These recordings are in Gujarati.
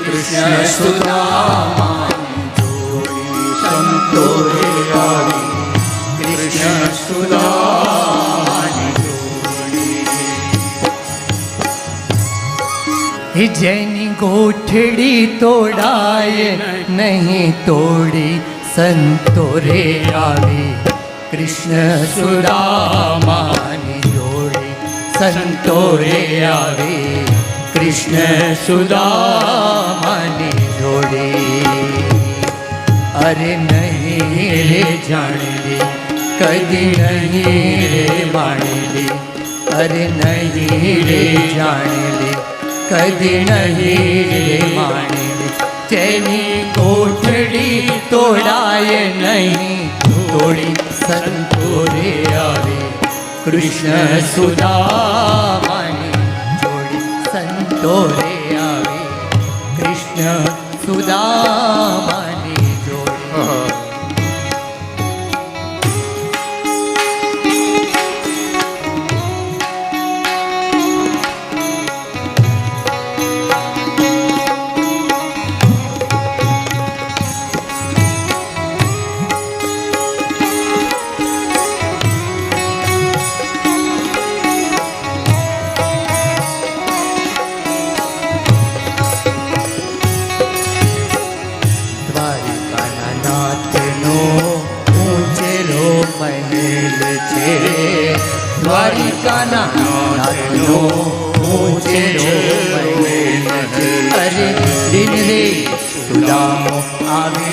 કૃષ્ણ સુદામાની જોડી સંતોરે આવી કૃષ્ણ સુદામાની હે જેની ગોઠડી તોડાય નહીં તોડી સંતો રે આવી કૃષ્ણ સુદામાની જોડી સંતો રે આવી કૃષ્ણ સુદામાની જોડી. અરે નહીં રે જાણલી કદી નહીં રે માણેલી અરે નહીં રે જાણેલી કદી નહીં રે માણેલી તેની કોઠડી તોડાય નહીં, તોડી સંતો રે આવે. કૃષ્ણ સુદામાની જોડી રે આવે કૃષ્ણ સુદામાની દ્વારિકાના નાથનો ઊંચેલો મહેલ છે અરે દિન રે સુદામો આવે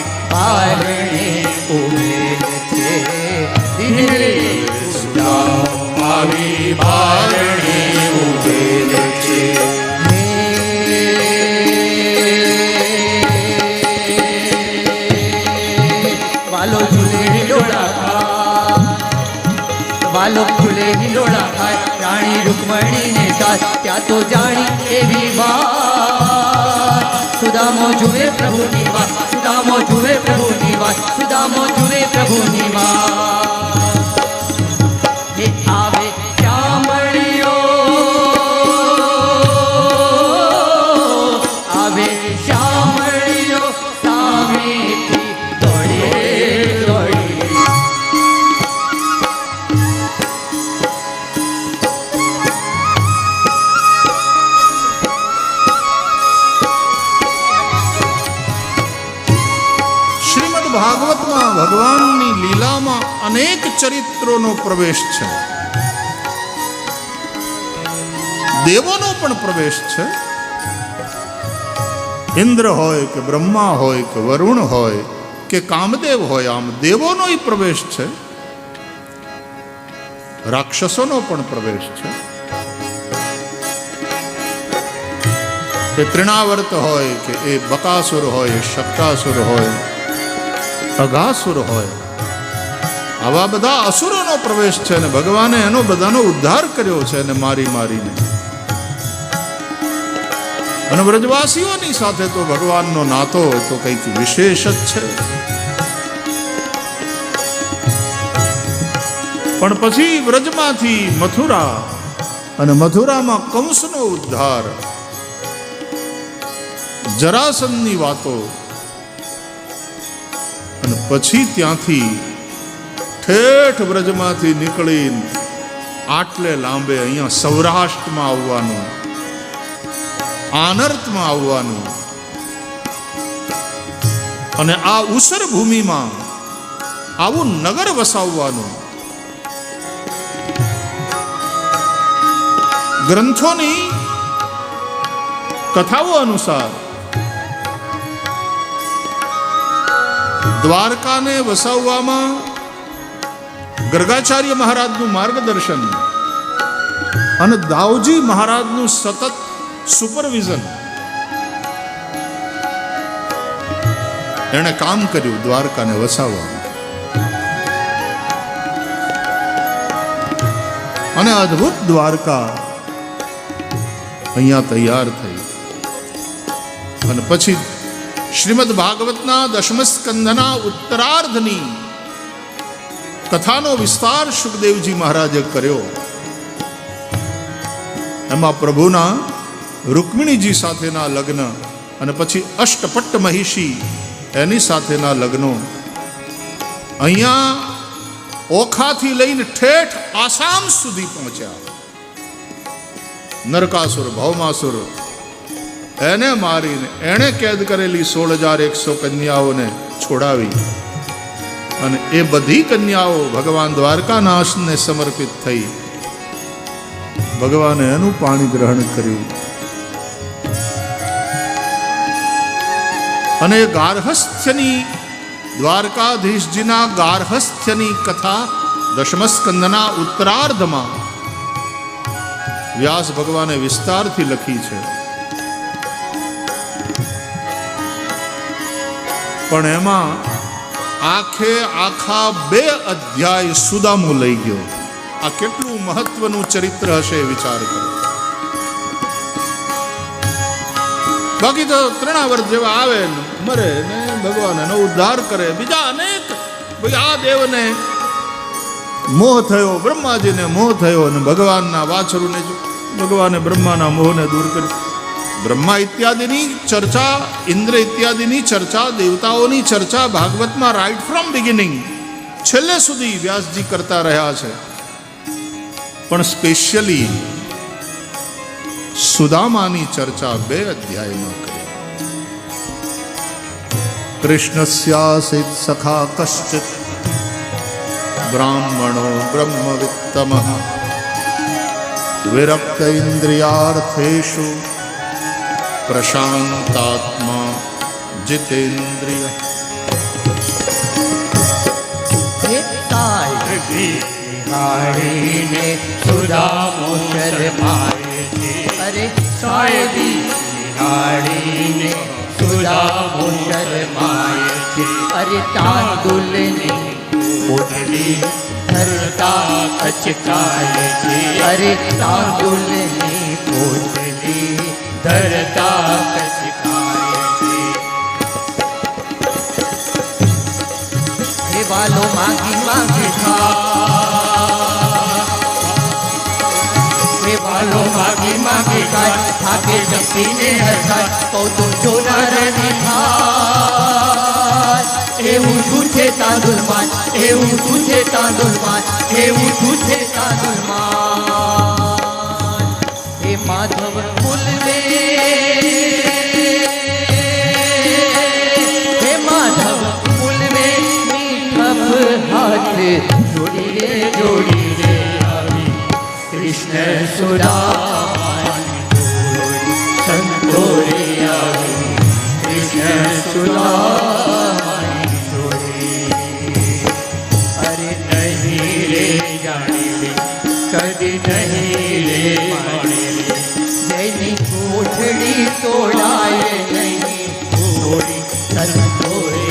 વાલો ઝૂલે હિંડોળા ખાય, રાણી રૂકમણીને સાથ ત્યાં તો જાણી એવી વાત. સુદામો જુએ પ્રભુની વાત, સુદામો જુએ પ્રભુની વાત, સુદામો જુએ પ્રભુની વાત. ભાગવતમાં ભગવાનની લીલામાં અનેક ચરિત્રોનો પ્રવેશ છે. દેવોનો પણ પ્રવેશ છે. ઇન્દ્ર હોય કે બ્રહ્મા હોય કે વરુણ હોય કે કામદેવ હોય, આમ દેવોનો પ્રવેશ છે. રાક્ષસોનો પણ પ્રવેશ છે. એ ત્રિણાવર્ત હોય કે એ બકાસુર હોય શક્તાસુર હોય અઘાસુર હોય. આવા બધા અસુરોનો પ્રવેશ છે અને ભગવાને એનો બધાનો ઉદ્ધાર કર્યો છે અને મારી મારીને. અને વ્રજવાસીઓની સાથે તો ભગવાનનો નાતો તો કંઈક વિશેષ જ છે. પણ પછી વ્રજમાંથી મથુરા અને મથુરામાં કંસનો ઉદ્ધાર. જરાસનની વાતો પછી ત્યાંથી ઠેઠ બ્રજમાંથી નીકળી આટલે લાંબે અહીંયા સૌરાષ્ટ્રમાં આવવાનું, આનર્તમાં આવવાનું. અને આ ઉસર ભૂમિમાં આવું નગર વસાવવાનું. ગ્રંથોની કથાઓ અનુસાર દ્વારકાને વસાવવામાં ગર્ગાચાર્ય મહારાજનું માર્ગદર્શન અને દાવજી મહારાજનું સતત સુપરવિઝન. એણે કામ કર્યું દ્વારકાને વસાવવામાં. અને અદ્ભુત દ્વારકા અહીંયા તૈયાર થઈ. અને પછી શ્રીમદ ભાગવતના દશમ સ્કંધના ઉત્તરાર્ધની કથાનો વિસ્તાર સુખદેવજી મહારાજે કર્યો એમાં પ્રભુના રૂકમિણીજી સાથેના લગ્ન અને પછી અષ્ટપટ્ટ મહિષી એની સાથેના લગ્નો અહીંયા ઓખાથી લઈને ઠેઠ આસામ સુધી પહોંચ્યા નરકાસુર ભૌમાસુર એને મારીને એણે કેદ કરેલી સોળ હજાર એકસો કન્યાઓને છોડાવી. અને એ બધી કન્યાઓ ભગવાન દ્વારકાનાશને સમર્પિત થઈ. ભગવાને એનું પાણી ગ્રહણ કર્યું. અને ગાર્હસ્થ્યની દ્વારકાધીશજીના ગાર્હસ્થ્યની કથા દશમસ્કંદના ઉત્તરાર્ધમાં વ્યાસ ભગવાને વિસ્તારથી લખી છે. પણ એમાં આખે આખા બે અધ્યાય સુદામું લઈ ગયો. આ કેટલું મહત્વનું ચરિત્ર હશે વિચાર કરો. બાકી તો ત્રણાવર્ત જેવા આવે ને, મરે ને, ભગવાન એનો ઉદ્ધાર કરે. બીજા અનેક, ભાઈ આ દેવને મોહ થયો, બ્રહ્માજીને મોહ થયો અને ભગવાનના વાછરુને ભગવાને બ્રહ્માના મોહને દૂર કરી બ્રહ્મા ઇત્યાદિની ચર્ચા, ઇન્દ્ર ઇત્યાદિની ચર્ચા, દેવતાઓની ચર્ચા ભાગવતમાં રાઈટ ફ્રોમ બિગિનિંગ છેલ્લે સુધી વ્યાસજી કરતા રહ્યા છે. પણ સ્પેશિયલી સુદામાની ચર્ચા બે અધ્યાયમાં કરી. કૃષ્ણસ્યાસિત સખા કશ્ચિત બ્રાહ્મણો બ્રહ્મવિત્તમ. વિરક્ત ઇન્દ્રિયાર્થેષુ પ્રશાંતાત્મા જીતેન્દ્રિય હે તાય નિહાળીને સુદામો શરમાય છે અરે સાહેબી નિહાળીને સુદામો શરમાય છે અરે તાંદુલની પોટલી ધરતા કચકાય છે અરે તાંદુલની પોટલી છે તાંડુલમાં એ ઊઠું છે તાંડુલમાં એ માધવ કુલવે હે માધવ કુલવે મીઠપ હાથ જોડી રે જોડી રે આવી સુરા સંતોરે કૃષ્ણ સુરા Hare Hare